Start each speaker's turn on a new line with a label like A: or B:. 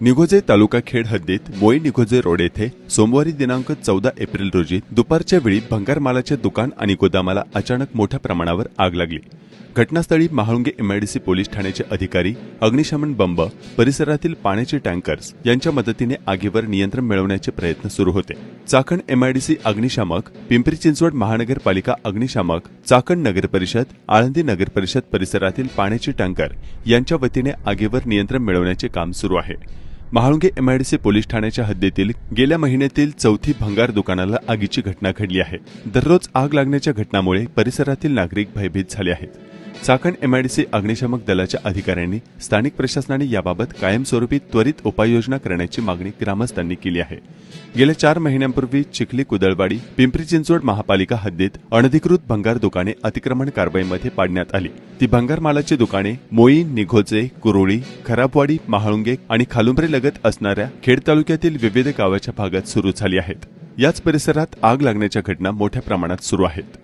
A: निघोजे तालुका खेड हद्दीत मोई निघोजे रोड येथे सोमवारी दिनांक चौदा एप्रिल रोजी दुपारच्या वेळी भंगार मालाचे दुकान आणि गोदामाला अचानक मोठ्या प्रमाणावर आग लागली. घटनास्थळी महाळुंगे एमआयडीसी पोलीस ठाण्याचे अधिकारी अग्निशमन बंब परिसरातील पाण्याचे टँकर्स यांच्या मदतीने आगीवर नियंत्रण मिळवण्याचे प्रयत्न सुरू होते. चाकण एमआयडीसी अग्निशामक पिंपरी चिंचवड महानगरपालिका अग्निशामक चाकण नगर परिषद आळंदी नगर परिषद परिसरातील पाण्याचे टँकर यांच्या वतीने आगीवर नियंत्रण मिळवण्याचे काम सुरू आहे. महाळुंगे एमआयडीसी पोलीस ठाण्याच्या हद्दीतील गेल्या महिन्यातील चौथी भंगार दुकानाला आगीची घटना घडली आहे. दररोज आग लागण्याच्या घटनामुळे परिसरातील नागरिक भयभीत झाले आहेत. चाकण एमआयडीसी अग्निशामक दलाच्या अधिकाऱ्यांनी स्थानिक प्रशासनाने याबाबत कायमस्वरूपी त्वरित उपाययोजना करण्याची मागणी ग्रामस्थांनी केली आहे. गेल्या चार महिन्यांपूर्वी चिखली कुदळवाडी पिंपरी चिंचवड महापालिका हद्दीत अनधिकृत भंगार दुकाने अतिक्रमण कारवाईमध्ये पाडण्यात आली. ती भंगार मालाची दुकाने मोई निघोचे कुरोळी खराबवाडी महाळुंगे आणि खालुंबरे लगत असणाऱ्या खेड तालुक्यातील विविध गावाच्या भागात सुरू झाली आहेत. याच परिसरात आग लागण्याच्या घटना मोठ्या प्रमाणात सुरू आहेत.